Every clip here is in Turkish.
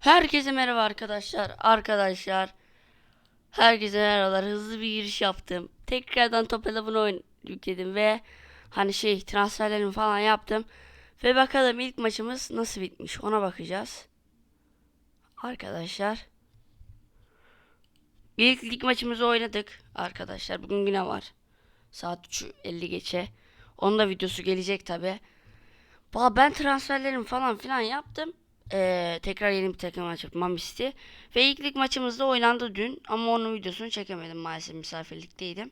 Herkese merhaba arkadaşlar. Arkadaşlar. Herkese merhabalar. Hızlı bir giriş yaptım. Tekrardan Top 11 oyun yükledim ve hani şey transferlerimi falan yaptım. Ve bakalım ilk maçımız nasıl bitmiş ona bakacağız. Arkadaşlar. İlk lig maçımızı oynadık arkadaşlar. Bugün yine var. Saat 3.50 geçe. Onun da videosu gelecek tabi. Ben transferlerimi falan filan yaptım. Ee, tekrar yeni bir takım açıp Mamisti. Ve ilk lig maçımız da oynandı dün. Ama onun videosunu çekemedim maalesef misafirlikteydim.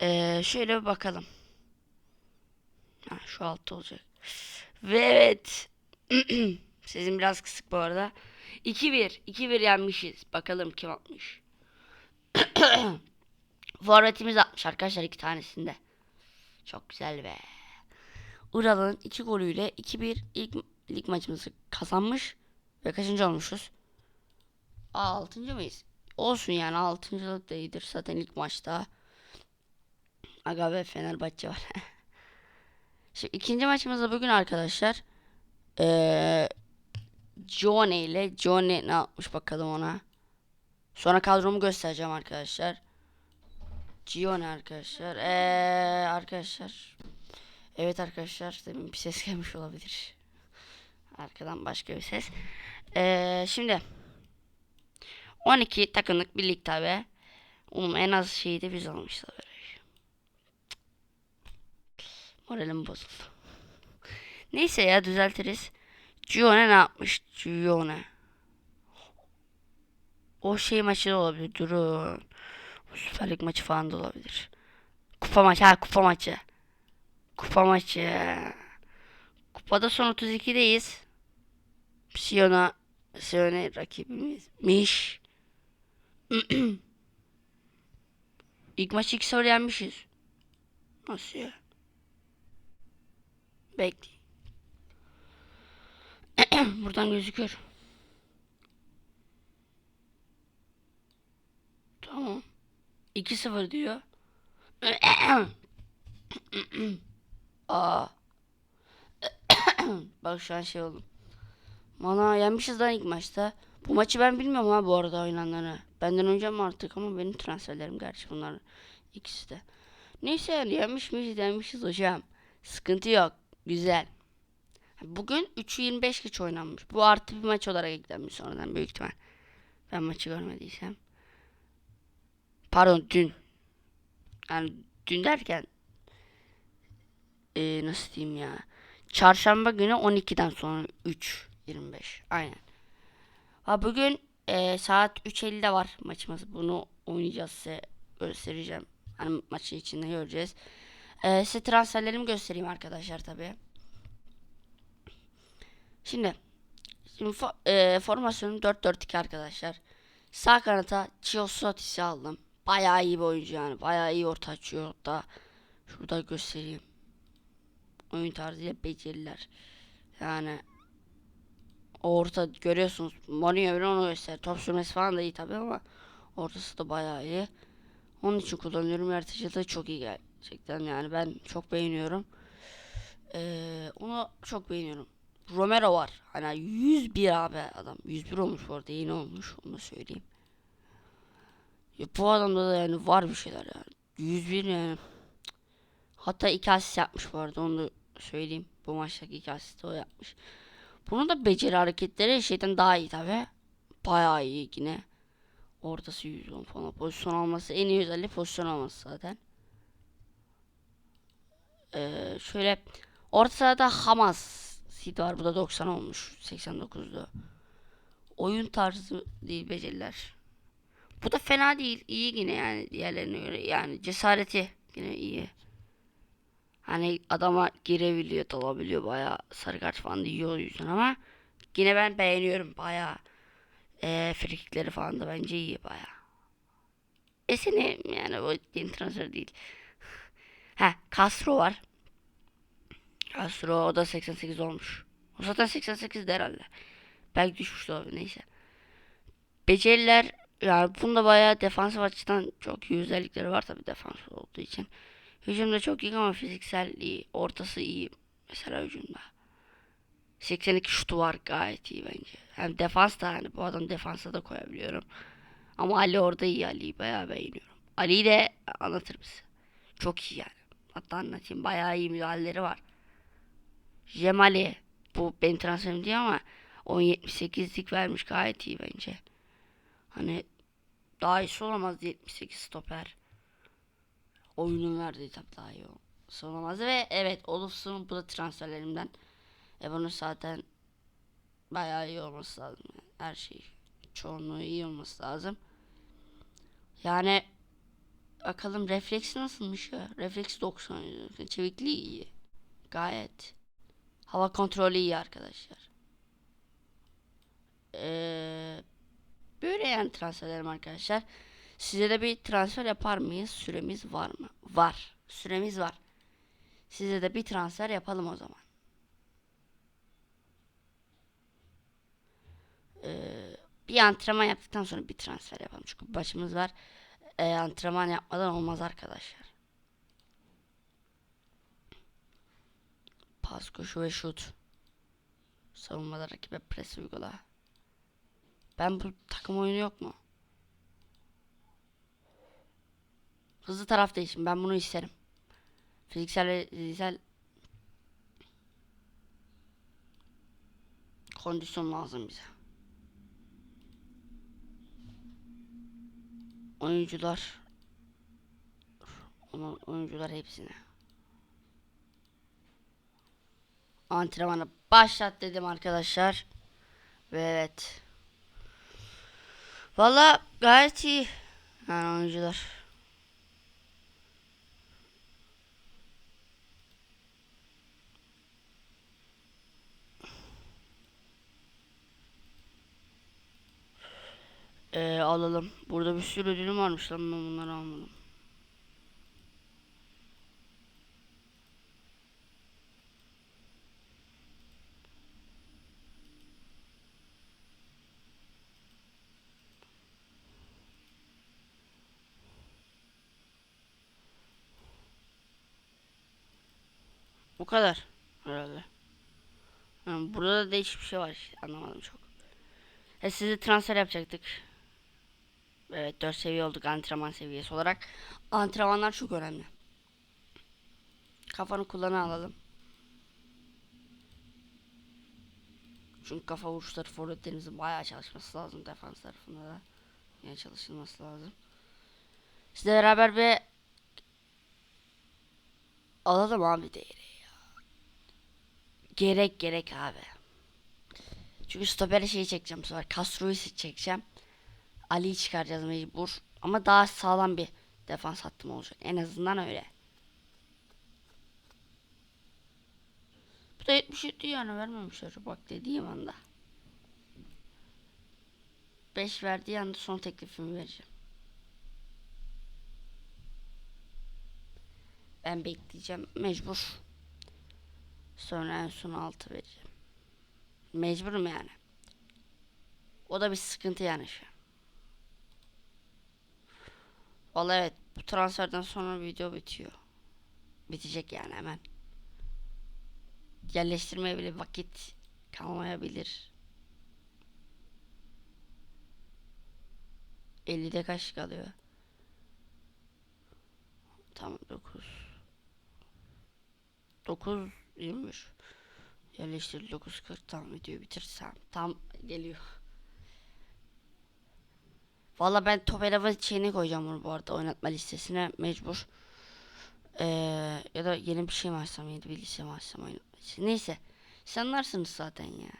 Ee, şöyle bir bakalım. Ha, şu altta olacak. Ve evet. Sesim biraz kısık bu arada. 2-1. 2-1 yenmişiz. Bakalım kim atmış. Forvetimiz atmış arkadaşlar iki tanesinde. Çok güzel be. Ural'ın iki golüyle 2-1 ilk lig maçımızı kazanmış ve kaçıncı olmuşuz? Aa, altıncı mıyız? Olsun yani altıncılık da iyidir zaten ilk maçta. Aga ve Fenerbahçe var. Şimdi ikinci maçımızda bugün arkadaşlar ee, Johnny ile Johnny ne yapmış bakalım ona. Sonra kadromu göstereceğim arkadaşlar. Gione arkadaşlar. Ee, arkadaşlar. Evet arkadaşlar. Demin bir ses gelmiş olabilir. Arkadan başka bir ses. Ee, şimdi 12 takımlık bir lig tabi. Oğlum en az şeyi de biz almışız. Moralim bozuldu. Neyse ya düzeltiriz. Gione ne yapmış? Gione. O şey maçı da olabilir. Durun. Süper Lig maçı falan da olabilir. Kupa maçı. Ha kupa maçı. Kupa maçı. Kupada son 32'deyiz. Siyona Siyona rakibimizmiş. İlk maçı 2-0 yenmişiz. Nasıl ya? Bekleyin. Buradan gözüküyor. Tamam. 2-0 diyor. Aa. Bak şu an şey oldum. Valla yenmişiz lan ilk maçta. Bu maçı ben bilmiyorum ha bu arada oynananları. Benden önce mi artık ama benim transferlerim gerçi bunlar ikisi de. Neyse yani yenmiş miyiz yenmişiz hocam. Sıkıntı yok. Güzel. Bugün 3'ü 25 geç oynanmış. Bu artı bir maç olarak eklenmiş sonradan büyük ihtimal. Ben maçı görmediysem. Pardon dün. Yani dün derken ee, nasıl diyeyim ya. Çarşamba günü 12'den sonra 3 25 aynen. Ha bugün e, saat 3.50'de var maçımız. Bunu oynayacağız size göstereceğim. Hani maçın içinde göreceğiz. E, size transferlerimi göstereyim arkadaşlar tabi. Şimdi, şimdi fo e, formasyonum 4-4-2 arkadaşlar. Sağ kanata Chiosotis'i aldım. Bayağı iyi bir oyuncu yani. Bayağı iyi orta açıyor da. Şurada göstereyim. Oyun tarzıyla beceriler. Yani orta görüyorsunuz. Mourinho bile onu göster. Top sürmesi falan da iyi tabii ama ortası da bayağı iyi. Onun için kullanıyorum. Yaratıcılığı çok iyi gerçekten yani ben çok beğeniyorum. Ee, onu çok beğeniyorum. Romero var. Hani 101 abi adam. 101 olmuş bu arada yeni olmuş. Onu da söyleyeyim. Ya bu adamda da yani var bir şeyler yani. 101 yani. Hatta iki asist yapmış bu arada onu da söyleyeyim. Bu maçtaki iki asist o yapmış. Bunun da beceri hareketleri şeyden daha iyi tabi. Bayağı iyi yine. Ortası 110 falan. Pozisyon alması en iyi özelliği pozisyon alması zaten. Ee, şöyle orta sahada Hamas Sid var. Bu da 90 olmuş. 89'du. Oyun tarzı değil beceriler. Bu da fena değil. İyi yine yani diğerlerine göre. Yani cesareti yine iyi. Hani adama girebiliyor, dalabiliyor bayağı sarı kart falan da yiyor yüzden ama yine ben beğeniyorum bayağı. E, frikikleri falan da bence iyi bayağı. Eseni yani o transfer değil. ha Castro var. Castro o da 88 olmuş. O zaten 88 herhalde. Belki düşmüş olabilir neyse. Beceriler yani bunda bayağı defansif açıdan çok iyi özellikleri var tabi defans olduğu için. Hücumda çok iyi ama fiziksel iyi. Ortası iyi. Mesela hücumda. 82 şutu var gayet iyi bence. Hem defans da yani bu adam defansa da koyabiliyorum. Ama Ali orada iyi Ali'yi bayağı beğeniyorum. Ali'yi de anlatır bize. Çok iyi yani. Hatta anlatayım bayağı iyi müdahaleleri var. Jemali bu benim transferim değil ama 10.78'lik vermiş gayet iyi bence. Hani daha iyisi olamaz 78 stoper. Oyunun verdiği tabi daha iyi olsa olamaz ve evet olursun bu da transferlerimden. E bunun zaten bayağı iyi olması lazım. Her şey çoğunluğu iyi olması lazım. Yani bakalım refleks nasılmış ya? Refleks 90. Çevikliği iyi. Gayet. Hava kontrolü iyi arkadaşlar. Ee, böyle yani transferlerim arkadaşlar. Size de bir transfer yapar mıyız? Süremiz var mı? Var. Süremiz var. Size de bir transfer yapalım o zaman. Ee, bir antrenman yaptıktan sonra bir transfer yapalım. Çünkü başımız var. Ee, antrenman yapmadan olmaz arkadaşlar. Pas, koşu ve şut. Savunmada rakibe pres uygula. Ben bu takım oyunu yok mu? Hızlı taraf değişim. Ben bunu isterim. Fiziksel ve zihinsel kondisyon lazım bize. Oyuncular oyuncular hepsine. Antrenmanı başlat dedim arkadaşlar. Ve evet. Valla gayet iyi. Yani oyuncular. Ee, alalım. Burada bir sürü ödülüm varmış lan ben bunları almadım. Bu kadar herhalde. Yani burada da değişik bir şey var anlamadım çok. E sizi transfer yapacaktık. Evet 4 seviye olduk antrenman seviyesi olarak. Antrenmanlar çok önemli. Kafanı kullanı alalım. Çünkü kafa vuruşları forvetlerimizin bayağı çalışması lazım. Defans tarafında da yine çalışılması lazım. Sizle beraber bir alalım abi değeri ya. Gerek gerek abi. Çünkü stopere şeyi çekeceğim sefer. Castro'yu çekeceğim. Ali'yi çıkaracağız mecbur. Ama daha sağlam bir defans hattım olacak. En azından öyle. Bu da 77 yani vermemişler. Bak dediğim anda. 5 verdiği anda son teklifimi vereceğim. Ben bekleyeceğim. Mecbur. Sonra en son 6 vereceğim. Mecburum yani. O da bir sıkıntı yani şu an. Vallahi evet bu transferden sonra video bitiyor. Bitecek yani hemen. Yerleştirmeye bile vakit kalmayabilir. 50'de kaç kalıyor? Tamam 9. 9 23. Yerleştir 9.40 tam videoyu bitirsem tam geliyor. Valla ben top elava şeyini koyacağım bu arada oynatma listesine mecbur. Ee, ya da yeni bir şey mi açsam yeni bir liste mi açsam oynatma listesi. Neyse. Siz anlarsınız zaten ya.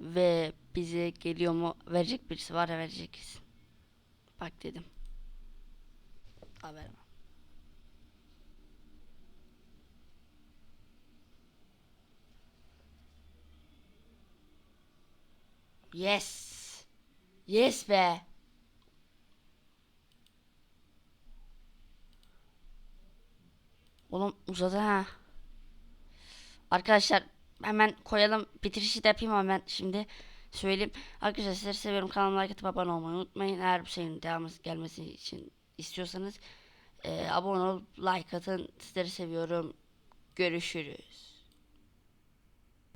Ve bize geliyor mu verecek birisi var ya verecek kesin. Bak dedim. Haber var. Yes. Yes be. Oğlum uzadı ha. Arkadaşlar hemen koyalım. Bitirişi de yapayım hemen şimdi söyleyeyim. Arkadaşlar sizleri seviyorum. Kanalıma like atıp abone olmayı unutmayın. Eğer bir şeyin devamı gelmesi için istiyorsanız e, abone ol, like atın. Sizleri seviyorum. Görüşürüz.